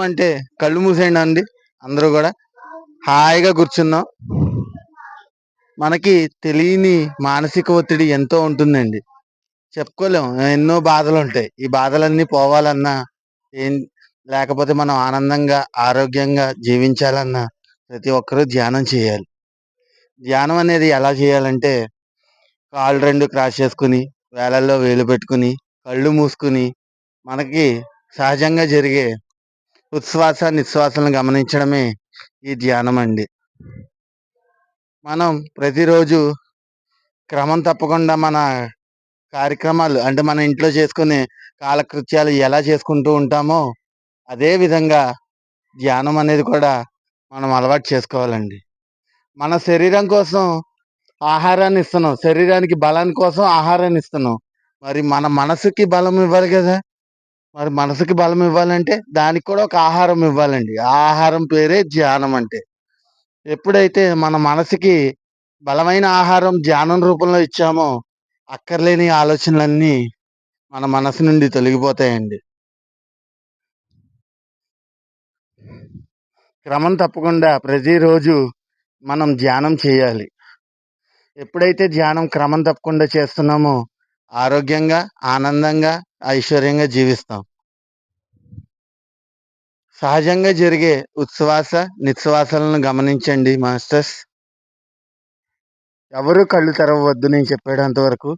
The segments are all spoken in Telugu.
అంటే కళ్ళు మూసేయండి అండి అందరూ కూడా. హాయిగా కూర్చున్నాం మనకి తెలియని మానసిక ఒత్తిడి ఎంతో ఉంటుందండి. చెప్పుకోలేం ఎన్నో బాధలు ఉంటాయి. ఈ బాధలన్నీ పోవాలన్నా ఏం లేకపోతే మనం ఆనందంగా ఆరోగ్యంగా జీవించాలన్నా ప్రతి ఒక్కరూ ధ్యానం చేయాలి. ధ్యానం అనేది ఎలా చేయాలంటే కాళ్ళు రెండు క్రాస్ చేసుకుని వేలల్లో వేలు పెట్టుకుని కళ్ళు మూసుకుని మనకి సహజంగా జరిగే ఉచ్ఛ్వాస నిశ్వాసాలను గమనించడమే ఈ ధ్యానం అండి మనం ప్రతిరోజు క్రమం తప్పకుండా మన కార్యక్రమాలు అంటే మన ఇంట్లో చేసుకునే కాలకృత్యాలు ఎలా చేసుకుంటూ ఉంటామో అదే విధంగా ధ్యానం అనేది కూడా మనం అలవాటు చేసుకోవాలండి. మన శరీరం కోసం ఆహారాన్ని ఇస్తున్నాం. శరీరానికి బలాన్ని కోసం ఆహారాన్ని ఇస్తున్నాం. మరి మన మనసుకి బలం ఇవ్వాలి కదా? మరి మనసుకి బలం ఇవ్వాలంటే దానికి కూడా ఒక ఆహారం ఇవ్వాలండి. ఆహారం పేరే ధ్యానం అంటే. ఎప్పుడైతే మన మనసుకి బలమైన ఆహారం ధ్యానం రూపంలో ఇచ్చామో అక్కర్లేని ఆలోచనలన్నీ మన మనసు నుండి తొలగిపోతాయండి. క్రమం తప్పకుండా ప్రతిరోజు మనం ధ్యానం చేయాలి. ఎప్పుడైతే ధ్యానం క్రమం తప్పకుండా చేస్తున్నామో ఆరోగ్యంగా ఆనందంగా ఐశ్వర్యంగా జీవిస్తాం. సహజంగా జరిగే ఉచ్ఛ్వాస నిశ్వాసాలను గమనించండి మాస్టర్స్. ఎవరు కళ్ళు తెరవద్దు నేను చెప్పేటంత వరకు.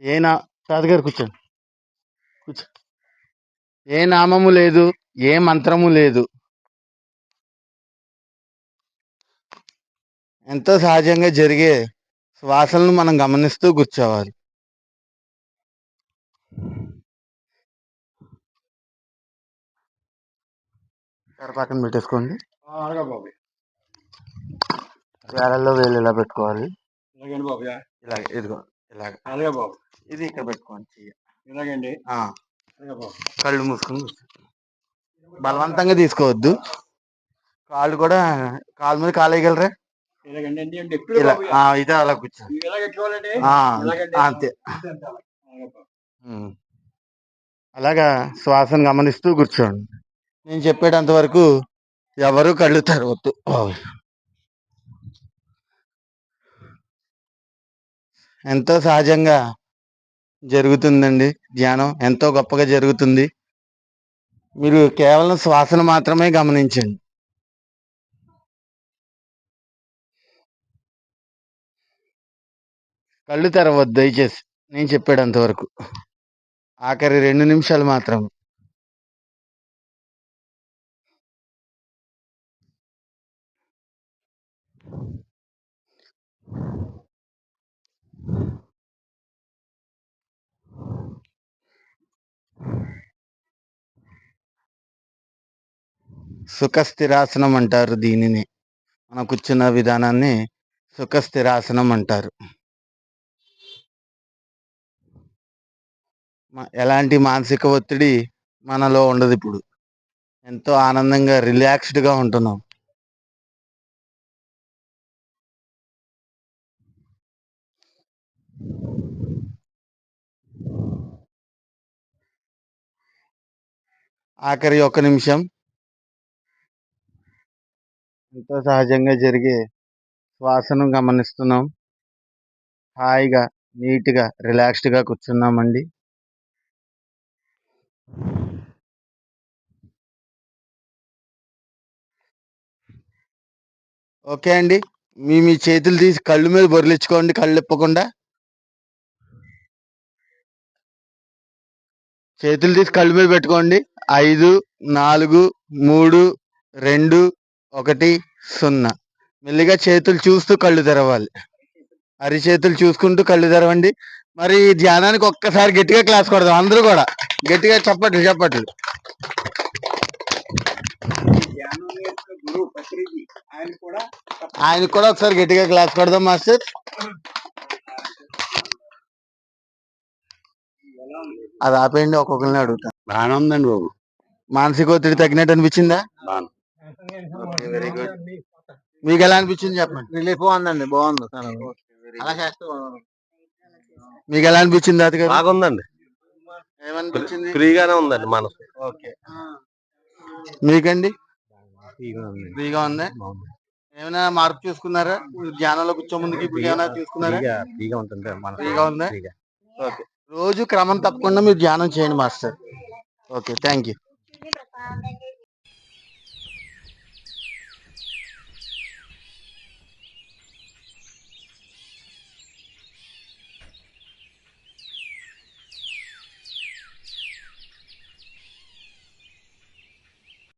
ఏ నా తాతగారు కూర్చోండి. కూర్చో. ఏ నామము లేదు ఏ మంత్రము లేదు. ఎంతో సహజంగా జరిగే శ్వాసలను మనం గమనిస్తూ కూర్చోవాలి. పక్కన పెట్టేసుకోండి. బాబు. వేలల్లో వేలు ఇలా పెట్టుకోవాలి? ఇలాగ ఇదిగో ఇలాగ. అలాగే బాబు. ఇది ఇక్కడ పెట్టుకోండి చెయ్యి. ఇలాగండి. కళ్ళు మూసుకొని. బలవంతంగా తీసుకోవద్దు. కాళ్ళు కూడా కాలు మీద కాలు వేయగలరా? ఇదే అలా కూర్చో. ఇవి ఎలా పెట్టుకోవాలండి ఆ, ఇలాగండి అంతే. అలాగే బాబు. ఉమ్. అలాగా శ్వాసను గమనిస్తూ కూర్చోండి. నేను చెప్పేటంత వరకు ఎవరు కళ్ళు తెరవద్దు. ఎంతో సహజంగా జరుగుతుందండి ధ్యానం. ఎంతో గొప్పగా జరుగుతుంది. మీరు కేవలం శ్వాసను మాత్రమే గమనించండి. కళ్ళు తెరవద్దు దయచేసి. నేను చెప్పేటంత వరకు. ఆఖరి రెండు నిమిషాలు మాత్రం. సుఖస్థిరాసనం అంటారు దీనిని. మనం కూర్చున్న విధానాన్ని సుఖస్థిరాసనం అంటారు. ఎలాంటి మానసిక ఒత్తిడి మనలో ఉండదు ఇప్పుడు. ఎంతో ఆనందంగా రిలాక్స్డ్గా ఉంటున్నాం. ఆఖరి ఒక నిమిషం. ఎంతో సహజంగా జరిగే శ్వాసను గమనిస్తున్నాం. హాయిగా నీట్గా రిలాక్స్డ్గా కూర్చున్నామండి. ఓకే అండి. మీ మీ చేతులు తీసి కళ్ళు మీద బొరిలించుకోండి కళ్ళు ఇప్పకుండా చేతులు తీసి కళ్ళు మీద పెట్టుకోండి. ఐదు నాలుగు మూడు రెండు ఒకటి సున్నా. మెల్లిగా చేతులు చూస్తూ కళ్ళు తెరవాలి. అరిచేతులు చూసుకుంటూ కళ్ళు తెరవండి. మరి ధ్యానానికి ఒక్కసారి గట్టిగా క్లాస్ కొడదాం. అందరూ కూడా గట్టిగా చెప్పట్లు చెప్పట్లు. ఆయన కూడా ఆయనకు కూడా ఒకసారి గట్టిగా క్లాస్ కొడదాం మాస్టర్. అది ఆపేయండి ఒక్కొక్కరిని అడుగుతాను బాగానే ఉందండి బాబు. మానసిక ఒత్తిడి తగ్గినట్టు అనిపించిందా? Very good. మీకు ఎలా అనిపించింది చెప్పండి? రిలీఫ్ ఉందండి బాగుంది. అలా మీకు ఎలా అనిపించింది గారు బాగుందండి. ఏమనిపించింది? ఫ్రీగానే ఉందండి మనసు. ఓకే. మీకండి? ఫ్రీగా ఉంది. ఏమైనా మార్పు చూసుకున్నారా? ధ్యానంలో కూర్చో ముందుకి ఇప్పుడు ఏమైనా చూసుకున్నారా? ఫ్రీగా ఉంటుంది ఫ్రీగా ఉందా? ఓకే. రోజు క్రమం తప్పకుండా మీరు ధ్యానం చేయండి మాస్టర్. Okay thank you